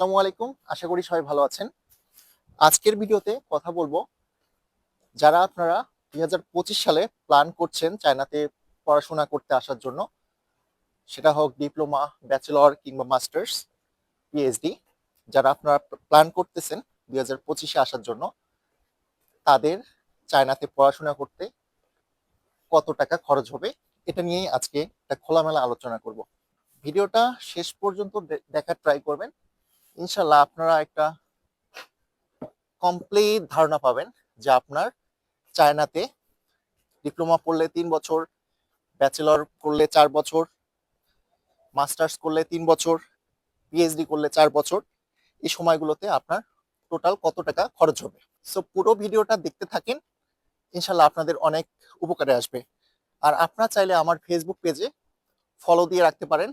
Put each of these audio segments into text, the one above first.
আসসালামু আলাইকুম। আশা করি সবাই ভালো আছেন। আজকের ভিডিওতে কথা বলব যারা আপনারা দুই হাজার পঁচিশ সালে প্ল্যান করছেন চায়নাতে পড়াশোনা করতে আসার জন্য, সেটা হোক ডিপ্লোমা ব্যাচেলর কিংবা মাস্টার্স পিএইচডি যারা আপনারা প্ল্যান করতেছেন দুই হাজার পঁচিশে আসার জন্য, তাদের চায়নাতে পড়াশোনা করতে কত টাকা খরচ হবে, এটা নিয়েই আজকে একটা খোলামেলা আলোচনা করব। ভিডিওটা শেষ পর্যন্ত দেখার ট্রাই করবেন। ইনশাল্লাহ আপনারা একটা কমপ্লিট ধারণা পাবেন যে আপনার চায়নাতে ডিপ্লোমা পড়লে তিন বছর ব্যাচেলর করলে চার বছর মাস্টার্স করলে তিন বছর পিএইচডি করলে চার বছর, এই সময়গুলোতে আপনার টোটাল কত টাকা খরচ হবে? সো পুরো ভিডিওটা দেখতে থাকেন, ইনশাল্লাহ আপনাদের অনেক উপকারে আসবে। আর আপনারা চাইলে আমার ফেসবুক পেজে ফলো দিয়ে রাখতে পারেন।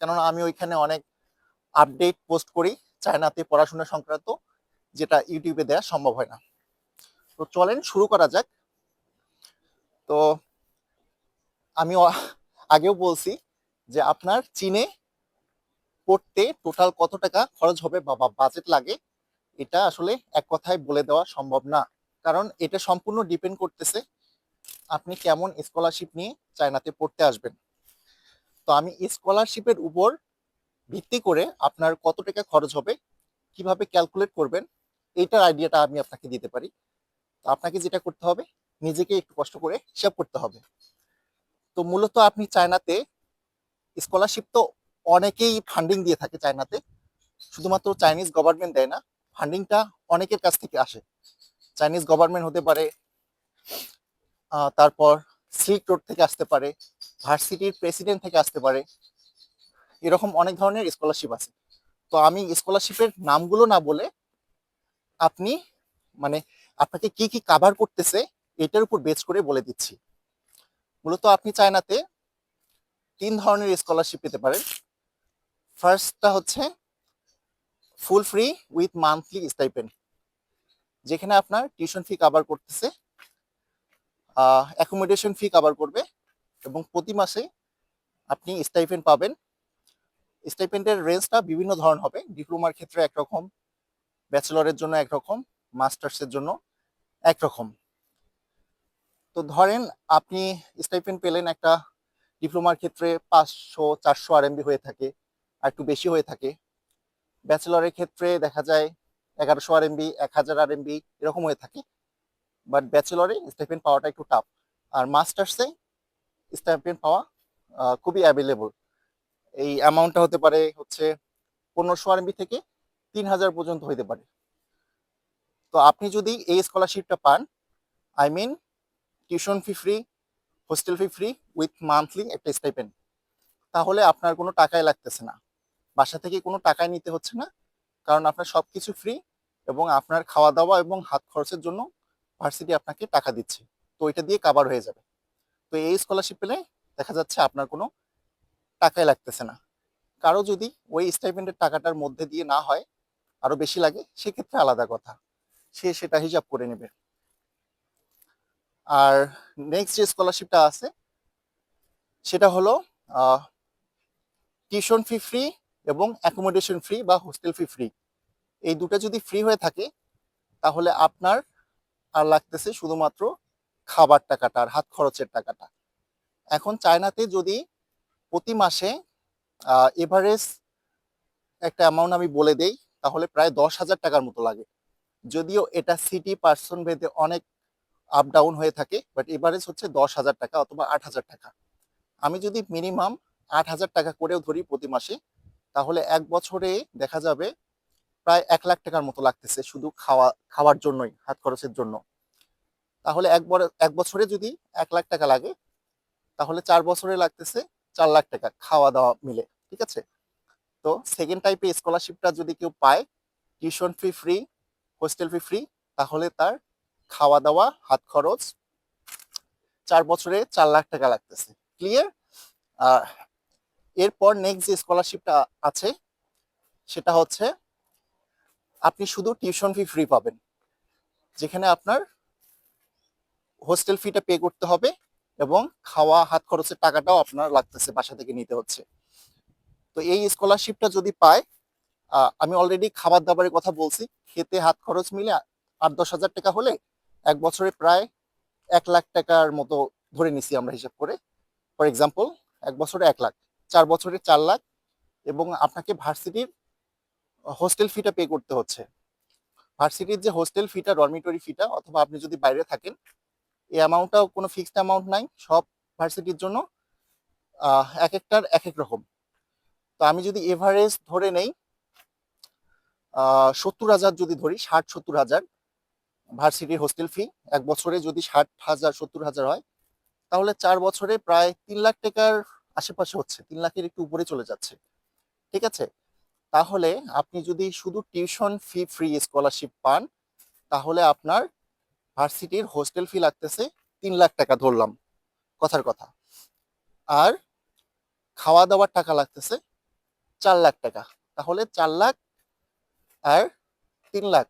কেননা আমি ওইখানে অনেক আপডেট পোস্ট করি, চায়নাতে পড়াশোনা সংক্রান্ত, যেটা ইউটিউবে দেওয়া সম্ভব হয় না। তো চলেন, শুরু করা যাক। তো আমি আগেও বলছি যে আপনার চীনে পড়তে টোটাল কত টাকা খরচ হবে বা বাজেট লাগে, এটা আসলে এক কথায় বলে দেওয়া সম্ভব না। কারণ এটা সম্পূর্ণ ডিপেন্ড করতেছে আপনি কেমন স্কলারশিপ নিয়ে চায়নাতে পড়তে আসবেন। তো আমি স্কলারশিপের উপর ভিত্তি করে আপনার কত টাকা খরচ হবে, কীভাবে ক্যালকুলেট করবেন, এইটার আইডিয়াটা আমি আপনাকে দিতে পারি। তো আপনাকে যেটা করতে হবে, নিজেকে একটু কষ্ট করে হিসাব করতে হবে। তো মূলত আপনি চায়নাতে স্কলারশিপ তো অনেকেই ফান্ডিং দিয়ে থাকে চায়নাতে, শুধুমাত্র চাইনিজ গভর্নমেন্ট দেয় না ফান্ডিংটা অনেকের কাছ থেকে আসে। চাইনিজ গভর্নমেন্ট হতে পারে তারপর সিল্ক রোড থেকে আসতে পারে ভার্সিটির প্রেসিডেন্ট থেকে আসতে পারে এরকম অনেক ধরনের স্কলারশিপ আছে। তো আমি স্কলারশিপের নামগুলো না বলে আপনি মানে আপনাকে কি কি কাভার করতেছে এটার উপর বেচ করে বলে দিচ্ছি। মূলত আপনি চায়নাতে তিন ধরনের স্কলারশিপ পেতে পারেন। ফার্স্টটা হচ্ছে full free with monthly stipend যেখানে আপনার টিউশন ফি কাভার করতেছে অ্যাকোমোডেশন ফি কাভার করবে এবং প্রতি মাসে আপনি স্টাইপেন্ড পাবেন স্টাইপেন্ডের রেঞ্জটা বিভিন্ন ধরন হবে। ডিপ্লোমার ক্ষেত্রে একরকম ব্যাচেলরের জন্য একরকম মাস্টার্সের জন্য একরকম। তো ধরেন আপনি স্টাইপেন্ড পেলেন একটা ডিপ্লোমার ক্ষেত্রে পাঁচশো, চারশো আরএমবি হয়ে থাকে, আর একটু বেশি হয়ে থাকে। ব্যাচেলরের ক্ষেত্রে দেখা যায় এগারোশো আরএমবি এক হাজার আরএমবি এরকম হয়ে থাকে। বাট ব্যাচেলরে স্টাইপেন্ড পাওয়াটা একটু টাফ আর মাস্টার্সে স্টাইপেন্ড পাওয়া খুবই অ্যাভেলেবল এই অ্যামাউন্টটা হতে পারে হচ্ছে পনেরোশো আরএমবি থেকে তিন হাজার পর্যন্ত হইতে পারে। তো আপনি যদি এই স্কলারশিপটা পান I mean tuition fee free hostel fee free with monthly একটা স্টাইপেন্ড তাহলে আপনার কোনো টাকাই লাগতেছে না। বাসা থেকে কোনো টাকাই নিতে হচ্ছে না, কারণ আপনার সব কিছু ফ্রি এবং আপনার খাওয়া দাওয়া এবং হাত খরচের জন্য ভার্সিটি আপনাকে টাকা দিচ্ছে। তো এটা দিয়ে কাবার হয়ে যাবে। তো এই স্কলারশিপ পেলে দেখা যাচ্ছে আপনার কোনো টাকাই লাগতেছে না। কারও যদি ওই স্টাইপেন্ডের টাকাটার মধ্যে দিয়ে না হয়, আরও বেশি লাগে, সেক্ষেত্রে আলাদা কথা। সে সেটা হিসাব করে নেবে। আর নেক্সট যে স্কলারশিপটা আছে, সেটা হলো টিউশন ফি ফ্রি এবং অ্যাকোমোডেশন ফ্রি বা হোস্টেল ফি ফ্রি এই দুটো যদি ফ্রি হয়ে থাকে, তাহলে আপনার আর লাগতেছে শুধুমাত্র খাবার টাকাটা আর হাত খরচের টাকাটা। এখন চায়নাতে যদি প্রতি মাসে এভারেজ একটা অ্যামাউন্ট আমি বলে দেই, তাহলে প্রায় দশ হাজার টাকার মতো লাগে। যদিও এটা সিটি পার্সন ভেদে অনেক আপ ডাউন হয়ে থাকে বাট এভারেজ হচ্ছে দশ হাজার টাকা অথবা আট হাজার টাকা। আমি যদি মিনিমাম আট হাজার টাকা করেও ধরি প্রতি মাসে, তাহলে এক বছরে দেখা যাবে প্রায় এক লাখ টাকার মতো লাগতেছে শুধু খাওয়া, খাওয়ার জন্যই, হাত খরচের জন্য। তাহলে এক এক বছরে যদি এক লাখ টাকা লাগে, তাহলে চার বছরে লাগতেছে চার লাখ টাকা খাওয়া দাওয়া মিলে, ঠিক আছে? তো সেকেন্ড টাইপে স্কলারশিপটা যদি কেউ পায় tuition fee free hostel fee free তাহলে তার খাওয়া দাওয়া, হাত খরচ চার বছরে চার লাখ টাকা লাগতেছে। ক্লিয়ার আর এরপর নেক্সট যে স্কলারশিপটা আছে, সেটা হচ্ছে আপনি শুধু টিউশন ফি ফ্রি পাবেন। যেখানে আপনার হোস্টেল ফিটা পে করতে হবে এবং খাওয়া, হাত খরচের টাকাটাও আপনার লাগতেছে বাসা থেকে নিতে হচ্ছে। তো এই স্কলারশিপটা যদি পায় আমি অলরেডি খাবার দাবারের কথা বলছি, খেতে হাত খরচ মিলে আট দশ হাজার টাকা হলে এক বছরে প্রায় এক লাখ টাকার মতো ধরে নিছি আমরা হিসাব করে। ফর এক্সাম্পল এক বছরে এক লাখ, চার বছরে চার লাখ এবং আপনাকে ভার্সিটির হোস্টেল ফিটা পে করতে হচ্ছে। ভার্সিটির যে হোস্টেল ফিটা ডরমিটরি ফিটা অথবা আপনি যদি বাইরে থাকেন এই অ্যামাউন্টটাও কোনো ফিক্সড অ্যামাউন্ট নাই, সব ভার্সিটির জন্য এক একটার এক এক রকম। তো আমি যদি এভারেজ ধরে নেই সত্তর হাজার যদি ধরি, ষাট সত্তর হাজার ভার্সিটির হোস্টেল ফি এক বছরে যদি ষাট হাজার, সত্তর হাজার হয়, তাহলে চার বছরে প্রায় তিন লাখ টাকার আশেপাশে হচ্ছে, তিন লাখের একটু উপরে চলে যাচ্ছে। ঠিক আছে? তাহলে আপনি যদি শুধু টিউশন ফি ফ্রি স্কলারশিপ পান, তাহলে আপনার ভার্সিটির হোস্টেল ফি লাগতেছে তিন লাখ টাকা ধরলাম, কথার কথা। আর খাওয়া দাওয়ার টাকা লাগতেছে চার লাখ টাকা। তাহলে চার লাখ আর তিন লাখ,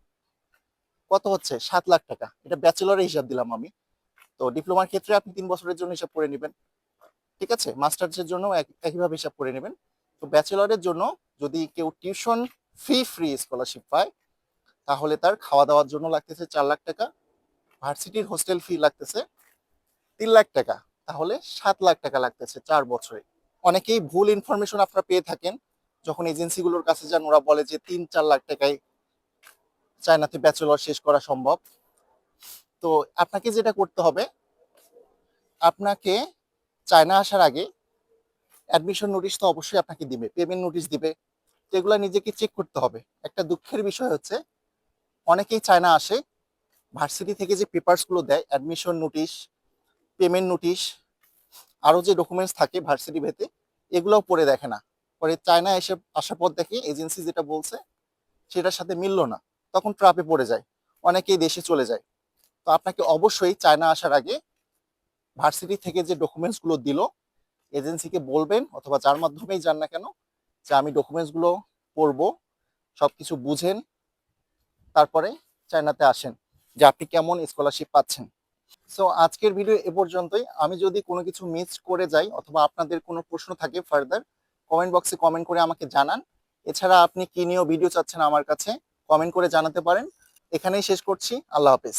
কত হচ্ছে? সাত লাখ টাকা। এটা ব্যাচেলরের হিসাব দিলাম আমি। তো ডিপ্লোমার ক্ষেত্রে আপনি তিন বছরের জন্য হিসাব করে নেবেন, ঠিক আছে? মাস্টার্সের জন্য একইভাবে হিসাব করে নেবেন। তো ব্যাচেলরের জন্য যদি কেউ টিউশন ফি, ফ্রি স্কলারশিপ পায়, তাহলে তার খাওয়া দাওয়ার জন্য লাগতেছে চার লাখ টাকা। ভার্সিটির হোস্টেল ফি লাগতেছে তিন লাখ টাকা। তাহলে সাত লাখ টাকা লাগতেছে চার বছরে। অনেকেই ভুল ইনফরমেশন আপনারা পেয়ে থাকেন। যখন এজেন্সিগুলোর কাছে যান, ওরা বলে যে তিন, চার লাখ টাকায় চায়নাতে ব্যাচেলর শেষ করা সম্ভব। তো আপনাকে যেটা করতে হবে, আপনাকে চায়না আসার আগে অ্যাডমিশন নোটিশ তো অবশ্যই আপনাকে দিবে পেমেন্ট নোটিশ দিবে। তো এগুলো নিজেকে চেক করতে হবে। একটা দুঃখের বিষয় হচ্ছে, অনেকেই চায়না আসে ভার্সিটি থেকে যে পেপারসগুলো দেয় অ্যাডমিশন নোটিশ পেমেন্ট নোটিশ আরও যে ডকুমেন্টস থাকে ভার্সিটি ভেতে এগুলোও পড়ে দেখে না। পরে চায়না এসে আসার পর দেখে এজেন্সি যেটা বলছে, সেটার সাথে মিলল না। তখন ট্রাপে পড়ে যায়। অনেকেই দেশে চলে যায়। তো আপনাকে অবশ্যই চায়না আসার আগে ভার্সিটি থেকে যে ডকুমেন্টসগুলো দিল এজেন্সিকে বলবেন অথবা যার মাধ্যমেই যান না কেন, যে আমি ডকুমেন্টসগুলো পড়ব, সবকিছু বুঝেন, তারপরে চায়নাতে আসেন। যে আপনি কেমন স্কলারশিপ পাচ্ছেন? সো আজকের ভিডিও এ পর্যন্তই। আমি যদি কোনো কিছু মিস করে যাই অথবা আপনাদের কোনো প্রশ্ন থাকে ফার্দার কমেন্ট বক্সে কমেন্ট করে আমাকে জানান। এছাড়া আপনি কী নিয়েও ভিডিও চাচ্ছেন আমার কাছে কমেন্ট করে জানাতে পারেন। এখানেই শেষ করছি। আল্লাহ হাফেজ।